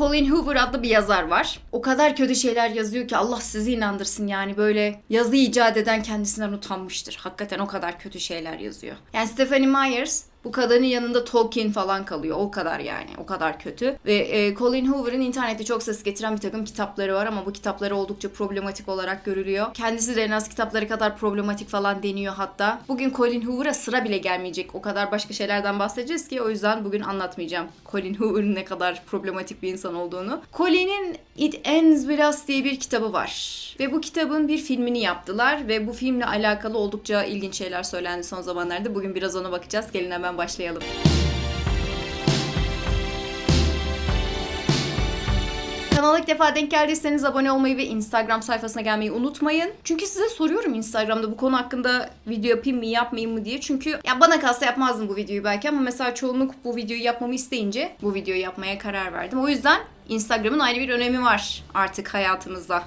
Colin Hoover adlı bir yazar var. O kadar kötü şeyler yazıyor ki Allah sizi inandırsın yani böyle yazı icat eden kendisinden utanmıştır. Hakikaten o kadar kötü şeyler yazıyor. Yani Stephanie Myers bu kadının yanında Tolkien falan kalıyor. O kadar yani. O kadar kötü. Ve e, Colin Hoover'ın internette çok ses getiren bir takım kitapları var ama bu kitapları oldukça problematik olarak görülüyor. Kendisi de en az kitapları kadar problematik falan deniyor hatta. Bugün Colin Hoover'a sıra bile gelmeyecek. O kadar başka şeylerden bahsedeceğiz ki o yüzden bugün anlatmayacağım. Colin Hoover'ın ne kadar problematik bir insan olduğunu. Colin'in It Ends With Us diye bir kitabı var. Ve bu kitabın bir filmini yaptılar ve bu filmle alakalı oldukça ilginç şeyler söylendi son zamanlarda. Bugün biraz ona bakacağız. Gelin hemen başlayalım. Kanala ilk defa denk geldiyseniz abone olmayı ve Instagram sayfasına gelmeyi unutmayın. Çünkü size soruyorum Instagram'da bu konu hakkında video yapayım mı yapmayayım mı diye. Çünkü ya bana kalsa yapmazdım bu videoyu belki ama mesela çoğunluk bu videoyu yapmamı isteyince bu videoyu yapmaya karar verdim. O yüzden Instagram'ın ayrı bir önemi var artık hayatımızda.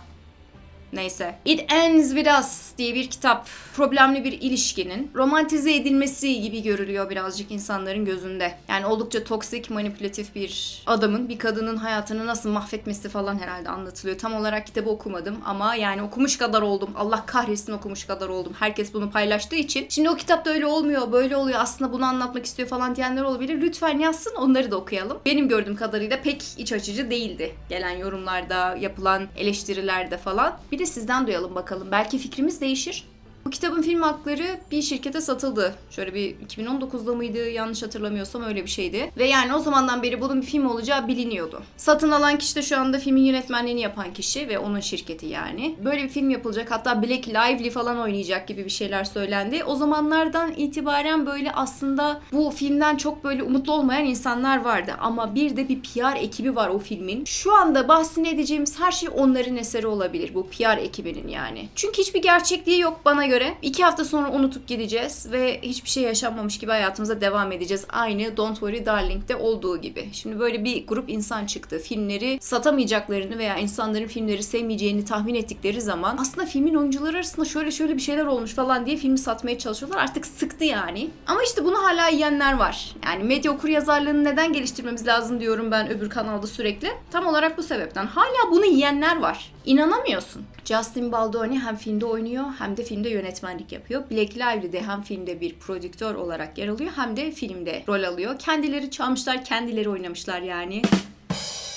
Neyse. It Ends With Us diye bir kitap. Problemli bir ilişkinin romantize edilmesi gibi görülüyor birazcık insanların gözünde. Yani oldukça toksik, manipülatif bir adamın bir kadının hayatını nasıl mahvetmesi falan herhalde anlatılıyor. Tam olarak kitabı okumadım ama yani okumuş kadar oldum. Allah kahretsin okumuş kadar oldum. Herkes bunu paylaştığı için. Şimdi o kitapta öyle olmuyor, böyle oluyor. Aslında bunu anlatmak istiyor falan diyenler olabilir. Lütfen yazsın onları da okuyalım. Benim gördüğüm kadarıyla pek iç açıcı değildi. Gelen yorumlarda, yapılan eleştirilerde falan. Bir de sizden duyalım bakalım. Belki fikrimiz değişir. Bu kitabın film hakları bir şirkete satıldı. Şöyle bir 2019'da mıydı yanlış hatırlamıyorsam öyle bir şeydi. Ve yani o zamandan beri bunun bir film olacağı biliniyordu. Satın alan kişi de şu anda filmin yönetmenliğini yapan kişi ve onun şirketi yani. Böyle bir film yapılacak hatta Black Lively falan oynayacak gibi bir şeyler söylendi. O zamanlardan itibaren böyle aslında bu filmden çok böyle umutlu olmayan insanlar vardı. Ama bir de bir PR ekibi var o filmin. Şu anda bahsini edeceğimiz her şey onların eseri olabilir. Bu PR ekibinin yani. Çünkü hiçbir gerçekliği yok bana göre. İki hafta sonra unutup gideceğiz ve hiçbir şey yaşanmamış gibi hayatımıza devam edeceğiz. Aynı Don't Worry Darling'de olduğu gibi. Şimdi böyle bir grup insan çıktı. Filmleri satamayacaklarını veya insanların filmleri sevmeyeceğini tahmin ettikleri zaman aslında filmin oyuncuları arasında şöyle şöyle bir şeyler olmuş falan diye filmi satmaya çalışıyorlar. Artık sıktı yani. Ama işte bunu hala yiyenler var. Yani medya okur yazarlığını neden geliştirmemiz lazım diyorum ben öbür kanalda sürekli. Tam olarak bu sebepten. Hala bunu yiyenler var. İnanamıyorsun. Justin Baldoni hem filmde oynuyor hem de filmde yönetmenlik yapıyor. Blake Lively de hem filmde bir prodüktör olarak yer alıyor hem de filmde rol alıyor. Kendileri çalmışlar, kendileri oynamışlar yani.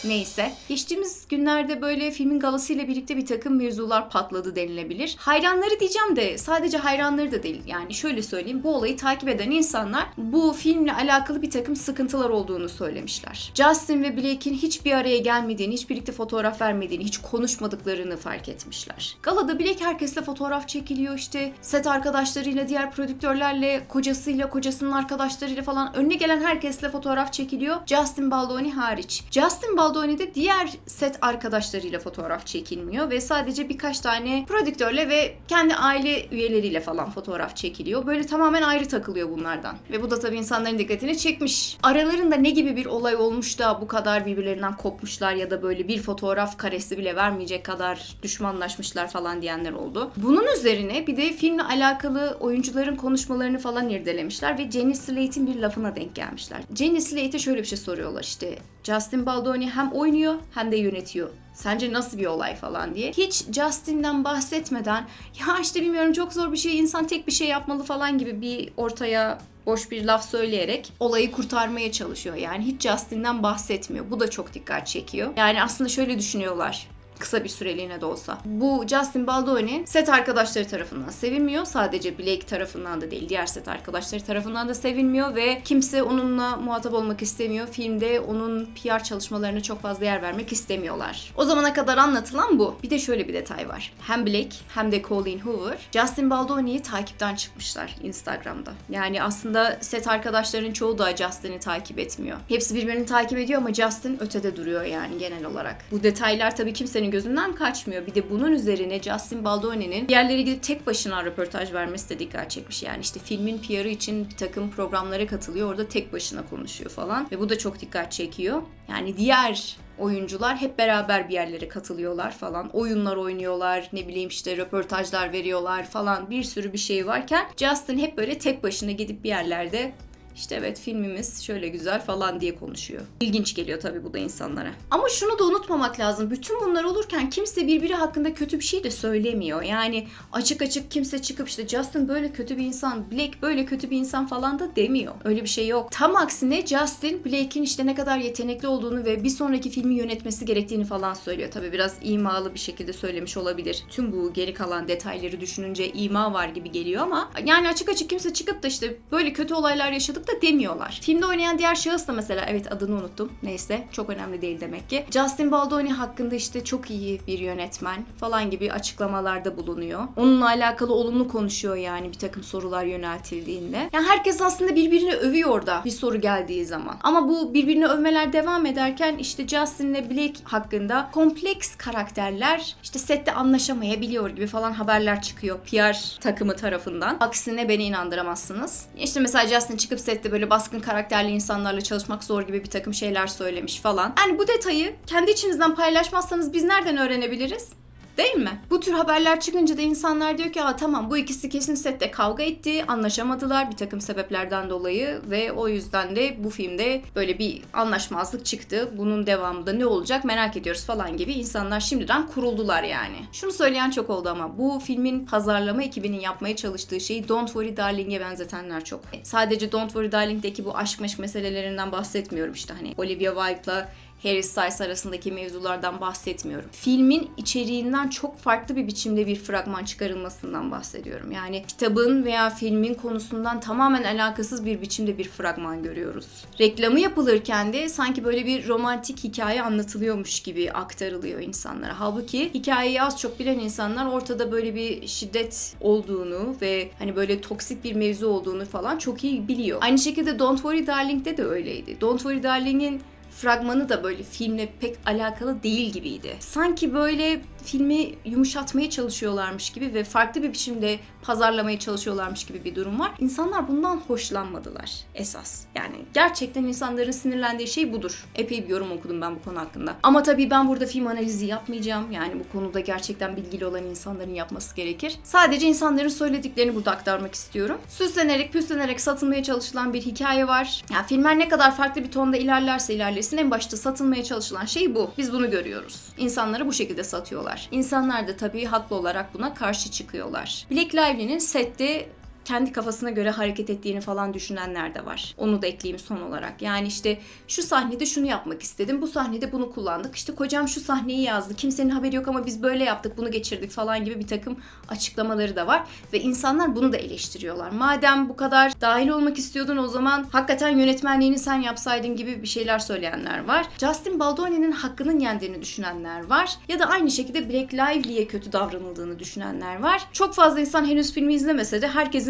Neyse. Geçtiğimiz günlerde böyle filmin galasıyla birlikte bir takım mevzular patladı denilebilir. Hayranları diyeceğim de sadece hayranları da değil. Yani şöyle söyleyeyim bu olayı takip eden insanlar bu filmle alakalı bir takım sıkıntılar olduğunu söylemişler. Justin ve Blake'in hiçbir araya gelmediğini, hiç birlikte fotoğraf vermediğini, hiç konuşmadıklarını fark etmişler. Galada Blake herkesle fotoğraf çekiliyor işte set arkadaşlarıyla, diğer prodüktörlerle, kocasıyla, kocasının arkadaşlarıyla falan önüne gelen herkesle fotoğraf çekiliyor. Justin Baldoni hariç. Justin Baldoni de diğer set arkadaşlarıyla fotoğraf çekilmiyor ve sadece birkaç tane prodüktörle ve kendi aile üyeleriyle falan fotoğraf çekiliyor. Böyle tamamen ayrı takılıyor bunlardan. Ve bu da tabii insanların dikkatini çekmiş. Aralarında ne gibi bir olay olmuş da bu kadar birbirlerinden kopmuşlar ya da böyle bir fotoğraf karesi bile vermeyecek kadar düşmanlaşmışlar falan diyenler oldu. Bunun üzerine bir de filmle alakalı oyuncuların konuşmalarını falan irdelemişler ve Jenny Slate'in bir lafına denk gelmişler. Jenny Slate'e şöyle bir şey soruyorlar işte. Justin Baldoni hem oynuyor hem de yönetiyor. Sence nasıl bir olay falan diye. Hiç Justin'den bahsetmeden ya işte bilmiyorum çok zor bir şey insan tek bir şey yapmalı falan gibi bir ortaya boş bir laf söyleyerek olayı kurtarmaya çalışıyor. Yani hiç Justin'den bahsetmiyor. Bu da çok dikkat çekiyor. Yani aslında şöyle düşünüyorlar kısa bir süreliğine de olsa. Bu Justin Baldoni set arkadaşları tarafından sevilmiyor. Sadece Blake tarafından da değil, diğer set arkadaşları tarafından da sevilmiyor ve kimse onunla muhatap olmak istemiyor. Filmde onun PR çalışmalarına çok fazla yer vermek istemiyorlar. O zamana kadar anlatılan bu. Bir de şöyle bir detay var. Hem Blake hem de Colleen Hoover Justin Baldoni'yi takipten çıkmışlar Instagram'da. Yani aslında set arkadaşlarının çoğu da Justin'i takip etmiyor. Hepsi birbirini takip ediyor ama Justin ötede duruyor yani genel olarak. Bu detaylar tabii kimsenin gözünden kaçmıyor. Bir de bunun üzerine Justin Baldoni'nin yerlere gidip tek başına röportaj vermesi de dikkat çekmiş. Yani işte filmin PR'ı için bir takım programlara katılıyor. Orada tek başına konuşuyor falan. Ve bu da çok dikkat çekiyor. Yani diğer oyuncular hep beraber bir yerlere katılıyorlar falan. Oyunlar oynuyorlar, ne bileyim işte röportajlar veriyorlar falan bir sürü bir şey varken Justin hep böyle tek başına gidip bir yerlerde İşte evet filmimiz şöyle güzel falan diye konuşuyor. İlginç geliyor tabii bu da insanlara. Ama şunu da unutmamak lazım. Bütün bunlar olurken kimse birbiri hakkında kötü bir şey de söylemiyor. Yani açık açık kimse çıkıp işte Justin böyle kötü bir insan, Blake böyle kötü bir insan falan da demiyor. Öyle bir şey yok. Tam aksine Justin Blake'in işte ne kadar yetenekli olduğunu ve bir sonraki filmi yönetmesi gerektiğini falan söylüyor. Tabii biraz imalı bir şekilde söylemiş olabilir. Tüm bu geri kalan detayları düşününce ima var gibi geliyor ama yani açık açık kimse çıkıp da işte böyle kötü olaylar yaşadık da demiyorlar. Filmde oynayan diğer şahıs da mesela evet adını unuttum. Neyse çok önemli değil demek ki. Justin Baldoni hakkında işte çok iyi bir yönetmen falan gibi açıklamalarda bulunuyor. Onunla alakalı olumlu konuşuyor yani bir takım sorular yöneltildiğinde. Yani herkes aslında birbirini övüyor da bir soru geldiği zaman. Ama bu birbirini övmeler devam ederken işte Justin ile Blake hakkında kompleks karakterler işte sette anlaşamayabiliyor gibi falan haberler çıkıyor PR takımı tarafından. Aksine beni inandıramazsınız. İşte mesela Justin çıkıp sette böyle baskın karakterli insanlarla çalışmak zor gibi bir takım şeyler söylemiş falan. Yani bu detayı kendi içinizden paylaşmazsanız biz nereden öğrenebiliriz? Değil mi? Bu tür haberler çıkınca da insanlar diyor ki Aa, tamam bu ikisi kesin sette kavga etti, anlaşamadılar bir takım sebeplerden dolayı ve o yüzden de bu filmde böyle bir anlaşmazlık çıktı. Bunun devamında ne olacak merak ediyoruz falan gibi insanlar şimdiden kuruldular yani. Şunu söyleyen çok oldu ama bu filmin pazarlama ekibinin yapmaya çalıştığı şeyi Don't Worry Darling'e benzetenler çok. Sadece Don't Worry Darling'deki bu aşk meşk meselelerinden bahsetmiyorum işte hani Olivia Wilde'la Harry Styles arasındaki mevzulardan bahsetmiyorum. Filmin içeriğinden çok farklı bir biçimde bir fragman çıkarılmasından bahsediyorum. Yani kitabın veya filmin konusundan tamamen alakasız bir biçimde bir fragman görüyoruz. Reklamı yapılırken de sanki böyle bir romantik hikaye anlatılıyormuş gibi aktarılıyor insanlara. Halbuki hikayeyi az çok bilen insanlar ortada böyle bir şiddet olduğunu ve hani böyle toksik bir mevzu olduğunu falan çok iyi biliyor. Aynı şekilde Don't Worry Darling'de de öyleydi. Don't Worry Darling'in fragmanı da böyle filmle pek alakalı değil gibiydi. Sanki böyle filmi yumuşatmaya çalışıyorlarmış gibi ve farklı bir biçimde pazarlamaya çalışıyorlarmış gibi bir durum var. İnsanlar bundan hoşlanmadılar esas. Yani gerçekten insanların sinirlendiği şey budur. Epey bir yorum okudum ben bu konu hakkında. Ama tabii ben burada film analizi yapmayacağım. Yani bu konuda gerçekten bilgili olan insanların yapması gerekir. Sadece insanların söylediklerini burada aktarmak istiyorum. Süslenerek püslenerek satılmaya çalışılan bir hikaye var. Yani filmler ne kadar farklı bir tonda ilerlerse ilerlesin en başta satılmaya çalışılan şey bu. Biz bunu görüyoruz. İnsanları bu şekilde satıyorlar. İnsanlar da tabii haklı olarak buna karşı çıkıyorlar. Blake Lively'nin sette kendi kafasına göre hareket ettiğini falan düşünenler de var. Onu da ekleyeyim son olarak. Yani işte şu sahnede şunu yapmak istedim. Bu sahnede bunu kullandık. İşte kocam şu sahneyi yazdı. Kimsenin haberi yok ama biz böyle yaptık, bunu geçirdik falan gibi bir takım açıklamaları da var. Ve insanlar bunu da eleştiriyorlar. Madem bu kadar dahil olmak istiyordun o zaman hakikaten yönetmenliğini sen yapsaydın gibi bir şeyler söyleyenler var. Justin Baldoni'nin hakkının yendiğini düşünenler var. Ya da aynı şekilde Blake Lively'ye kötü davranıldığını düşünenler var. Çok fazla insan henüz filmi izlemese de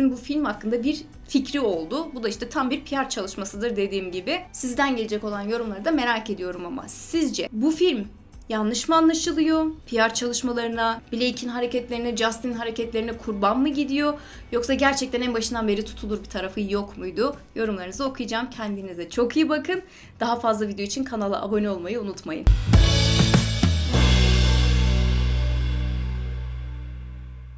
herkesin bu film hakkında bir fikri oldu. Bu da işte tam bir PR çalışmasıdır dediğim gibi. Sizden gelecek olan yorumları da merak ediyorum ama sizce bu film yanlış mı anlaşılıyor? PR çalışmalarına, Blake'in hareketlerine, Justin'in hareketlerine kurban mı gidiyor? Yoksa gerçekten en başından beri tutulur bir tarafı yok muydu? Yorumlarınızı okuyacağım. Kendinize çok iyi bakın. Daha fazla video için kanala abone olmayı unutmayın.